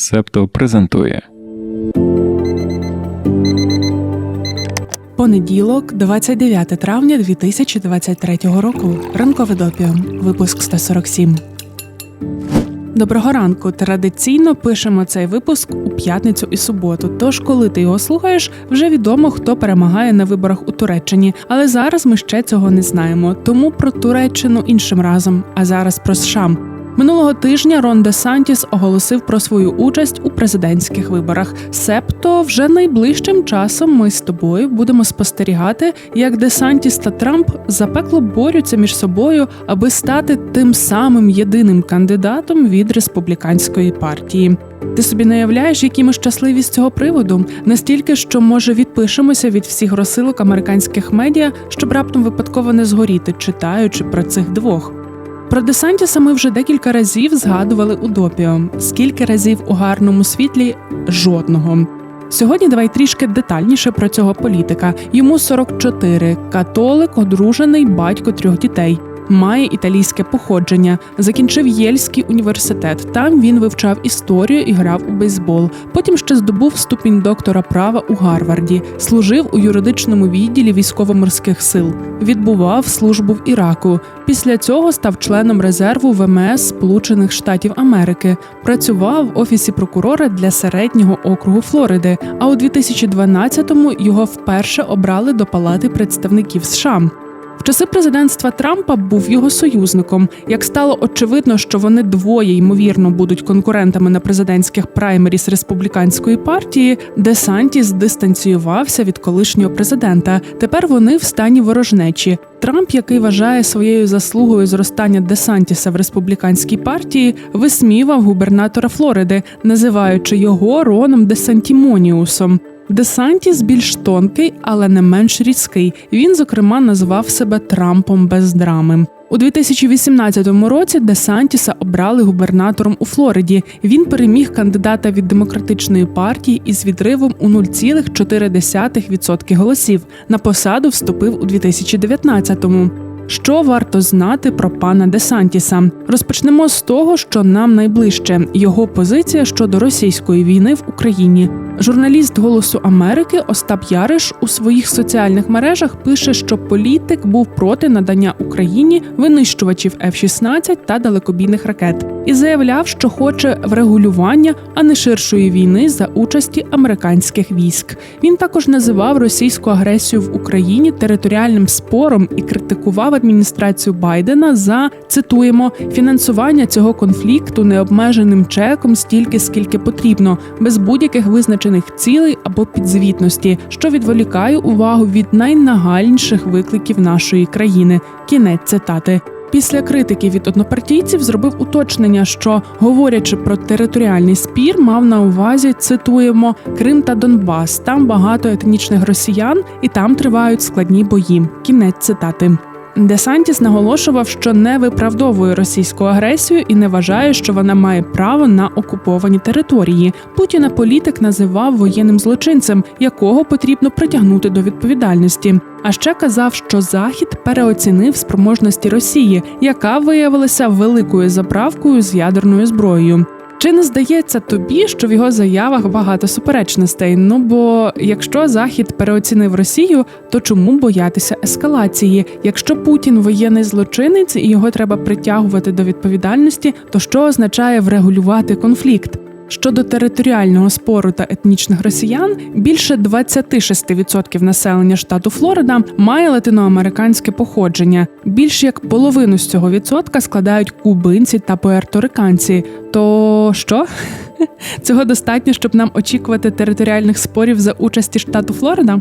Септо презентує Понеділок, 29 травня 2023 року. Ранкове допіо. Випуск 147. Доброго ранку. Традиційно пишемо цей випуск у п'ятницю і суботу. Тож, коли ти його слухаєш, вже відомо, хто перемагає на виборах у Туреччині. Але зараз ми ще цього не знаємо. Тому про Туреччину іншим разом. А зараз про США. Минулого тижня Рон Де Сантіс оголосив про свою участь у президентських виборах. Себто вже найближчим часом ми з тобою будемо спостерігати, як Де Сантіс та Трамп запекло борються між собою, аби стати тим самим єдиним кандидатом від республіканської партії. Ти собі не уявляєш, які ми щасливі з цього приводу, настільки, що може відпишемося від всіх розсилок американських медіа, щоб раптом випадково не згоріти, читаючи про цих двох. Про Десантіса ми вже декілька разів згадували у допіо. Скільки разів у гарному світлі жодного. Сьогодні давай трішки детальніше про цього політика. Йому 44, католик, одружений, батько трьох дітей. Має італійське походження, закінчив Єльський університет. Там він вивчав історію і грав у бейсбол. Потім ще здобув ступінь доктора права у Гарварді, служив у юридичному відділі військово-морських сил, відбував службу в Іраку. Після цього став членом резерву ВМС Сполучених Штатів Америки. Працював в офісі прокурора для середнього округу Флориди. А у 2012-му його вперше обрали до Палати представників США. Часи президентства Трампа був його союзником. Як стало очевидно, що вони двоє ймовірно будуть конкурентами на президентських праймеріс республіканської партії, Де Сантіс дистанціювався від колишнього президента. Тепер вони в стані ворожнечі. Трамп, який вважає своєю заслугою зростання Де Сантіса в республіканській партії, висміював губернатора Флориди, називаючи його Роном Де Сантімоніусом. Десантіс більш тонкий, але не менш різкий. Він, зокрема, назвав себе Трампом без драми. У 2018 році Десантіса обрали губернатором у Флориді. Він переміг кандидата від демократичної партії із відривом у 0,4% голосів. На посаду вступив у 2019-му. Що варто знати про пана Десантіса? Розпочнемо з того, що нам найближче його позиція щодо російської війни в Україні. Журналіст Голосу Америки Остап Яриш у своїх соціальних мережах пише, що політик був проти надання Україні винищувачів F-16 та далекобійних ракет, і заявляв, що хоче врегулювання, а не ширшої війни за участі американських військ. Він також називав російську агресію в Україні територіальним спором і критикував адміністрацію Байдена за цитуємо фінансування цього конфлікту необмеженим чеком стільки, скільки потрібно, без будь-яких визначених цілей або підзвітності, що відволікає увагу від найнагальніших викликів нашої країни. Кінець цитати. Після критики від однопартійців зробив уточнення, що говорячи про територіальний спір, мав на увазі цитуємо Крим та Донбас. Там багато етнічних росіян, і там тривають складні бої. Кінець цитати. Десантіс наголошував, що не виправдовує російську агресію і не вважає, що вона має право на окуповані території. Путіна політик називав воєнним злочинцем, якого потрібно притягнути до відповідальності. А ще казав, що Захід переоцінив спроможності Росії, яка виявилася великою заправкою з ядерною зброєю. Чи не здається тобі, що в його заявах багато суперечностей? Ну бо якщо Захід переоцінив Росію, то чому боятися ескалації? Якщо Путін воєнний злочинець і його треба притягувати до відповідальності, то що означає врегулювати конфлікт? Щодо територіального спору та етнічних росіян, більше 26% населення штату Флорида має латиноамериканське походження. Більш як половину з цього відсотка складають кубинці та пуерториканці. То що? Цього достатньо, щоб нам очікувати територіальних спорів за участі штату Флорида?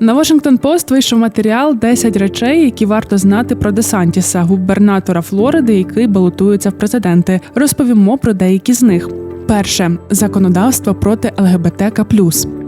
На Washington Post вийшов матеріал «10 речей, які варто знати про Десантіса, губернатора Флориди, який балотується в президенти. Розповімо про деякі з них. Перше законодавство проти ЛГБТК.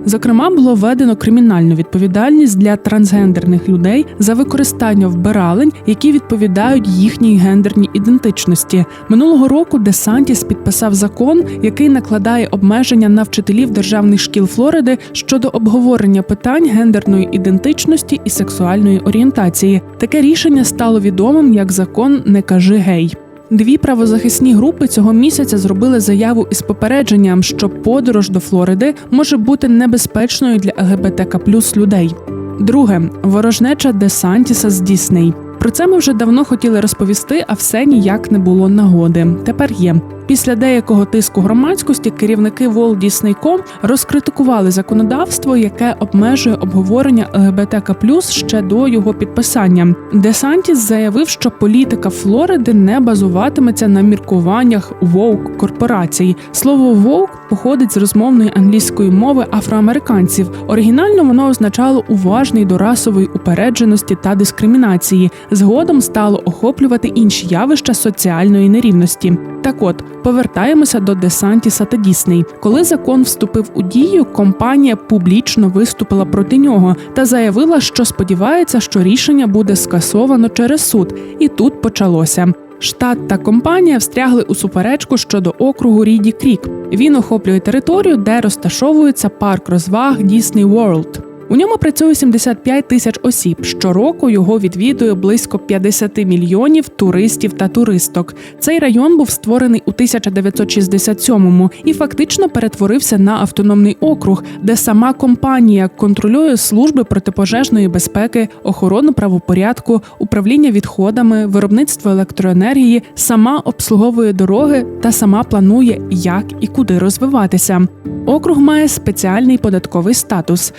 Зокрема, було введено кримінальну відповідальність для трансгендерних людей за використання вбиралень, які відповідають їхній гендерній ідентичності. Минулого року Десантіс підписав закон, який накладає обмеження на вчителів державних шкіл Флориди щодо обговорення питань гендерної ідентичності і сексуальної орієнтації. Таке рішення стало відомим як закон Не кажи гей. Дві правозахисні групи цього місяця зробили заяву із попередженням, що подорож до Флориди може бути небезпечною для ЛГБТК людей. Друге ворожнеча Десантіса з Дісней. Про це ми вже давно хотіли розповісти, а все ніяк не було нагоди. Тепер є. Після деякого тиску громадськості керівники Walt Disney Co. розкритикували законодавство, яке обмежує обговорення ЛГБТК ще до його підписання. Десантіс заявив, що політика Флориди не базуватиметься на міркуваннях woke корпорацій. Слово woke походить з розмовної англійської мови афроамериканців. Оригінально воно означало уважний до расової упередженості та дискримінації. Згодом стало охоплювати інші явища соціальної нерівності. Так от повертаємося до Десантіса та Дісней. Коли закон вступив у дію, компанія публічно виступила проти нього та заявила, що сподівається, що рішення буде скасовано через суд, і тут почалося. Штат та компанія встрягли у суперечку щодо округу Ріді Крік. Він охоплює територію, де розташовується парк розваг Disney World. У ньому працює 75 тисяч осіб. Щороку його відвідує близько 50 мільйонів туристів та туристок. Цей район був створений у 1967-му і фактично перетворився на автономний округ, де сама компанія контролює служби протипожежної безпеки, охорону правопорядку, управління відходами, виробництво електроенергії, сама обслуговує дороги та сама планує, як і куди розвиватися. Округ має спеціальний податковий статус.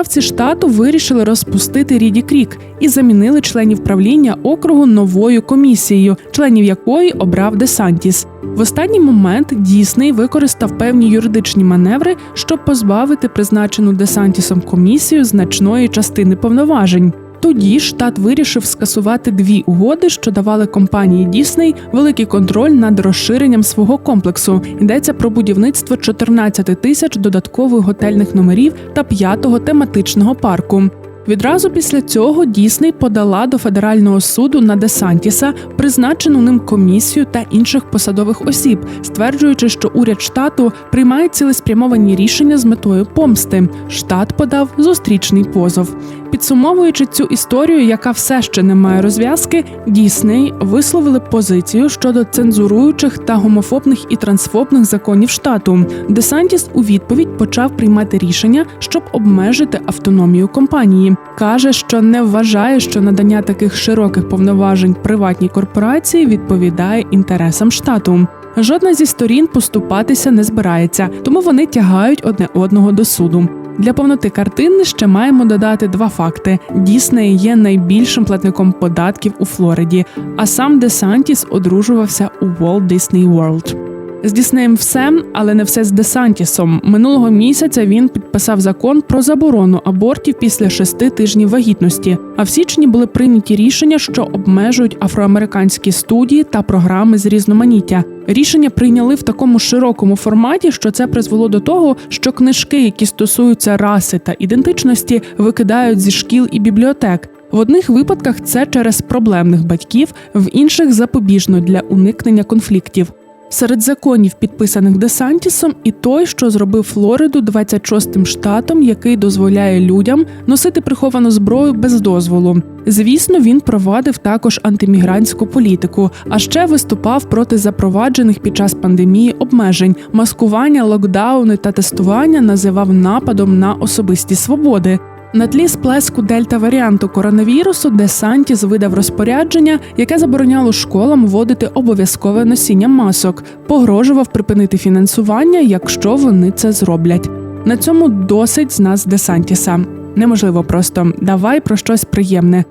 Законодавці штату вирішили розпустити Ріді Крік і замінили членів правління округу новою комісією, членів якої обрав Десантіс. В останній момент Дісней використав певні юридичні маневри, щоб позбавити призначену Десантісом комісію значної частини повноважень. Тоді штат вирішив скасувати дві угоди, що давали компанії Дісней великий контроль над розширенням свого комплексу. Йдеться про будівництво 14 тисяч додаткових готельних номерів та п'ятого тематичного парку. Відразу після цього Дісней подала до федерального суду на Десантіса призначену ним комісію та інших посадових осіб, стверджуючи, що уряд штату приймає цілеспрямовані рішення з метою помсти. Штат подав зустрічний позов. Підсумовуючи цю історію, яка все ще не має розв'язки, Дісней висловили позицію щодо цензуруючих та гомофобних і трансфобних законів штату. Десантіс у відповідь почав приймати рішення, щоб обмежити автономію компанії. Каже, що не вважає, що надання таких широких повноважень приватній корпорації відповідає інтересам штату. Жодна зі сторін поступатися не збирається, тому вони тягають одне одного до суду. Для повноти картини ще маємо додати два факти: Дісней є найбільшим платником податків у Флориді, а сам Десантіс одружувався у Walt Disney World. З Діснеєм все, але не все з Десантісом. Минулого місяця він підписав закон про заборону абортів після шести тижнів вагітності. А в січні були прийняті рішення, що обмежують афроамериканські студії та програми з різноманіття. Рішення прийняли в такому широкому форматі, що це призвело до того, що книжки, які стосуються раси та ідентичності, викидають зі шкіл і бібліотек. В одних випадках це через проблемних батьків, в інших запобіжно для уникнення конфліктів. Серед законів, підписаних Десантісом, і той, що зробив Флориду 26-тим штатом, який дозволяє людям носити приховану зброю без дозволу. Звісно, він провадив також антимігрантську політику, а ще виступав проти запроваджених під час пандемії обмежень, маскування, локдауни та тестування називав нападом на особисті свободи. На тлі сплеску дельта варіанту коронавірусу Десантіс видав розпорядження, яке забороняло школам вводити обов'язкове носіння масок, погрожував припинити фінансування, якщо вони це зроблять. На цьому досить з нас Десантіса. Неможливо просто давай про щось приємне.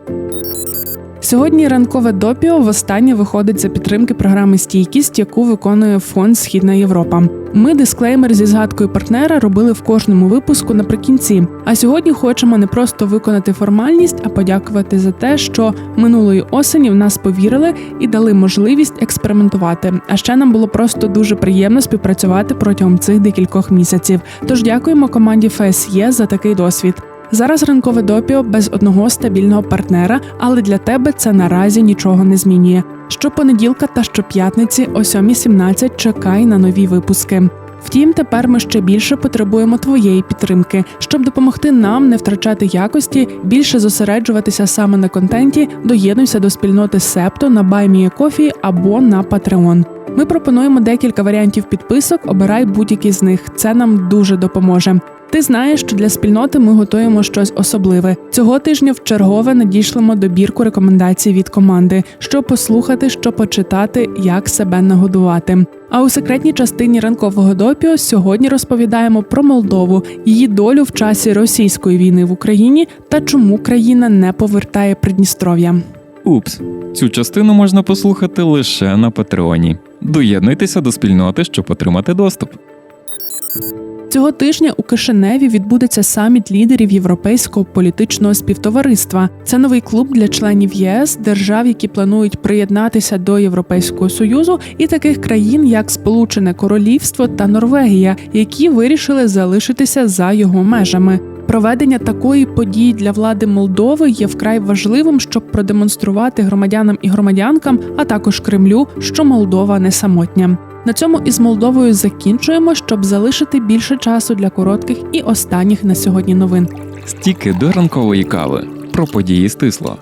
Сьогодні ранкове допіо востаннє виходить за підтримки програми Стійкість, яку виконує фонд Східна Європа. Ми дисклеймер зі згадкою партнера робили в кожному випуску наприкінці. А сьогодні хочемо не просто виконати формальність, а подякувати за те, що минулої осені в нас повірили і дали можливість експериментувати. А ще нам було просто дуже приємно співпрацювати протягом цих декількох місяців. Тож дякуємо команді ФСЄ за такий досвід. Зараз ринкове допіо без одного стабільного партнера, але для тебе це наразі нічого не змінює. Щопонеділка та щоп'ятниці о 7.17 чекай на нові випуски. Втім, тепер ми ще більше потребуємо твоєї підтримки, щоб допомогти нам не втрачати якості, більше зосереджуватися саме на контенті. Доєднуйся до спільноти Септо на BuyMeACoffee або на Patreon. Ми пропонуємо декілька варіантів підписок. Обирай будь-який з них. Це нам дуже допоможе. Ти знаєш, що для спільноти ми готуємо щось особливе. Цього тижня в чергове надішлемо добірку рекомендацій від команди, що послухати, що почитати, як себе нагодувати. А у секретній частині ранкового допіо сьогодні розповідаємо про Молдову, її долю в часі російської війни в Україні та чому країна не повертає Придністров'я. Упс, цю частину можна послухати лише на Патреоні. Доєднуйтеся до спільноти, щоб отримати доступ. Цього тижня у Кишиневі відбудеться саміт лідерів європейського політичного співтовариства. Це новий клуб для членів ЄС, держав, які планують приєднатися до Європейського союзу, і таких країн, як Сполучене Королівство та Норвегія, які вирішили залишитися за його межами. Проведення такої події для влади Молдови є вкрай важливим, щоб продемонструвати громадянам і громадянкам, а також Кремлю, що Молдова не самотня. На цьому із Молдовою закінчуємо, щоб залишити більше часу для коротких і останніх на сьогодні новин. Стіки до ранкової кави про події стисло.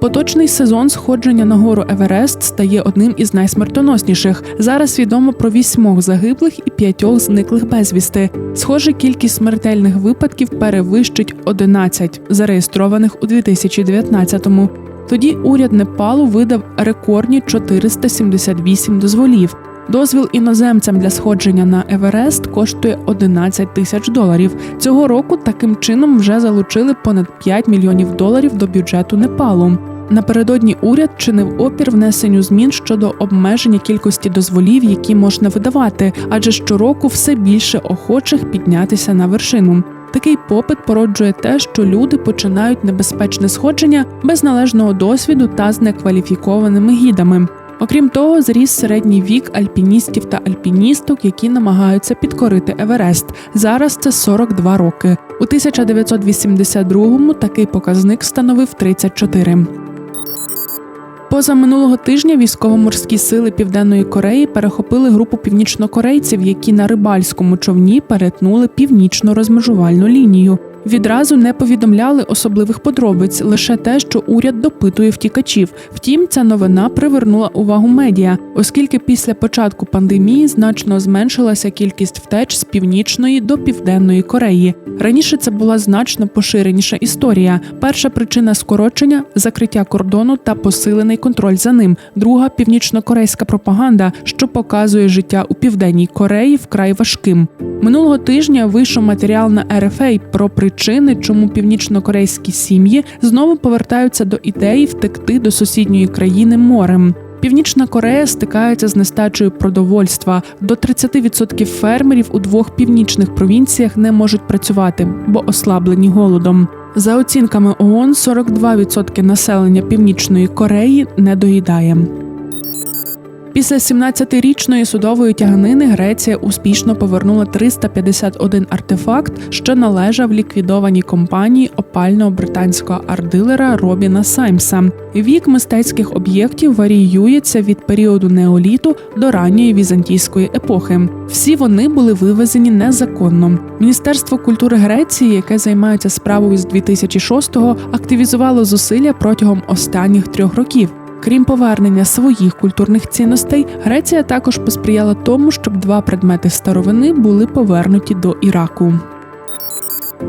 Поточний сезон сходження на гору Еверест стає одним із найсмертоносніших. Зараз відомо про вісьмох загиблих і п'ятьох зниклих безвісти. Схоже, кількість смертельних випадків перевищить 11, зареєстрованих у 2019-му. Тоді уряд Непалу видав рекордні 478 дозволів. Дозвіл іноземцям для сходження на Еверест коштує 11 тисяч доларів. Цього року таким чином вже залучили понад 5 мільйонів доларів до бюджету Непалу. Напередодні уряд чинив опір внесенню змін щодо обмеження кількості дозволів, які можна видавати, адже щороку все більше охочих піднятися на вершину. Такий попит породжує те, що люди починають небезпечне сходження без належного досвіду та з некваліфікованими гідами. Окрім того, зріс середній вік альпіністів та альпіністок, які намагаються підкорити Еверест. Зараз це 42 роки. У 1982-му такий показник становив 34. Поза минулого тижня військово-морські сили Південної Кореї перехопили групу північнокорейців, які на рибальському човні перетнули північно розмежувальну лінію. Відразу не повідомляли особливих подробиць, лише те, що уряд допитує втікачів. Втім, ця новина привернула увагу медіа, оскільки після початку пандемії значно зменшилася кількість втеч з північної до південної Кореї. Раніше це була значно поширеніша історія. Перша причина скорочення закриття кордону та посилений контроль за ним. Друга північно-корейська пропаганда, що показує життя у південній Кореї вкрай важким. Минулого тижня вийшов матеріал на RFA про причини, чому північно-корейські сім'ї знову повертаються до ідеї втекти до сусідньої країни морем. Північна Корея стикається з нестачею продовольства. До 30% фермерів у двох північних провінціях не можуть працювати, бо ослаблені голодом. За оцінками ООН, 42% населення Північної Кореї не доїдає. Після 17-річної судової тяганини Греція успішно повернула 351 артефакт, що належав ліквідованій компанії опального британського ардилера Робіна Саймса. Вік мистецьких об'єктів варіюється від періоду неоліту до ранньої візантійської епохи. Всі вони були вивезені незаконно. Міністерство культури Греції, яке займається справою з 2006-го, активізувало зусилля протягом останніх трьох років. Крім повернення своїх культурних цінностей, Греція також посприяла тому, щоб два предмети старовини були повернуті до Іраку.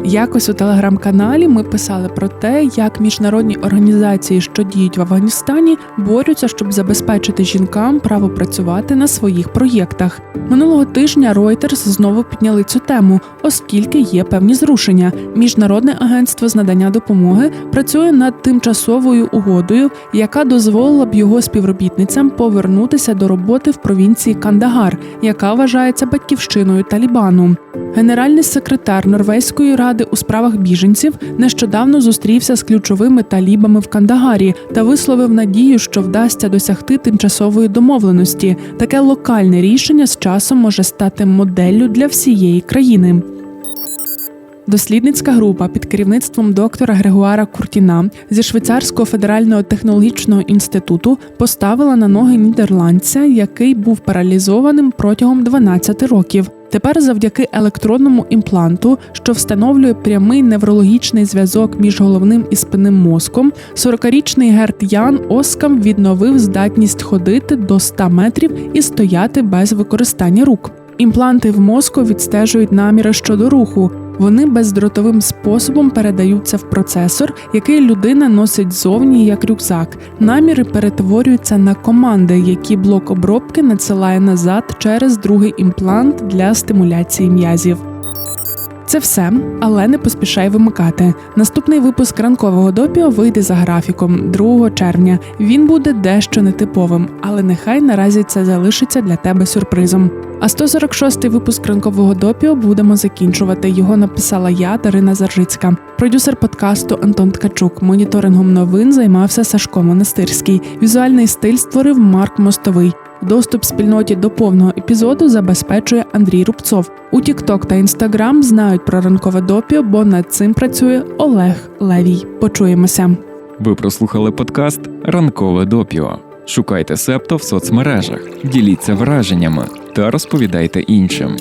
Якось у телеграм-каналі ми писали про те, як міжнародні організації, що діють в Афганістані, борються, щоб забезпечити жінкам право працювати на своїх проєктах. Минулого тижня Reuters знову підняли цю тему, оскільки є певні зрушення. Міжнародне агентство з надання допомоги працює над тимчасовою угодою, яка дозволила б його співробітницям повернутися до роботи в провінції Кандагар, яка вважається батьківщиною Талібану. Генеральний секретар Норвезької ради у справах біженців нещодавно зустрівся з ключовими талібами в Кандагарі та висловив надію, що вдасться досягти тимчасової домовленості. Таке локальне рішення з часом може стати моделлю для всієї країни. Дослідницька група під керівництвом доктора Грегуара Куртіна зі Швейцарського федерального технологічного інституту поставила на ноги нідерландця, який був паралізованим протягом 12 років. Тепер, завдяки електронному імпланту, що встановлює прямий неврологічний зв'язок між головним і спинним мозком, 40-річний Герт Ян Оскам відновив здатність ходити до 100 метрів і стояти без використання рук. Імпланти в мозку відстежують наміри щодо руху. Вони бездротовим способом передаються в процесор, який людина носить зовні як рюкзак. Наміри перетворюються на команди, які блок обробки надсилає назад через другий імплант для стимуляції м'язів. Це все, але не поспішай вимикати. Наступний випуск ранкового допіо вийде за графіком 2 червня. Він буде дещо нетиповим, але нехай наразі це залишиться для тебе сюрпризом. А 146-й випуск ранкового допіо будемо закінчувати. Його написала я, Дарина Заржицька. Продюсер подкасту Антон Ткачук. Моніторингом новин займався Сашко Монастирський. Візуальний стиль створив Марк Мостовий. Доступ спільноті до повного епізоду забезпечує Андрій Рубцов. У TikTok та Instagram знають про ранкове допіо, бо над цим працює Олег Левій. Почуємося. Ви прослухали подкаст Ранкове допіо. Шукайте септо в соцмережах, діліться враженнями та розповідайте іншим.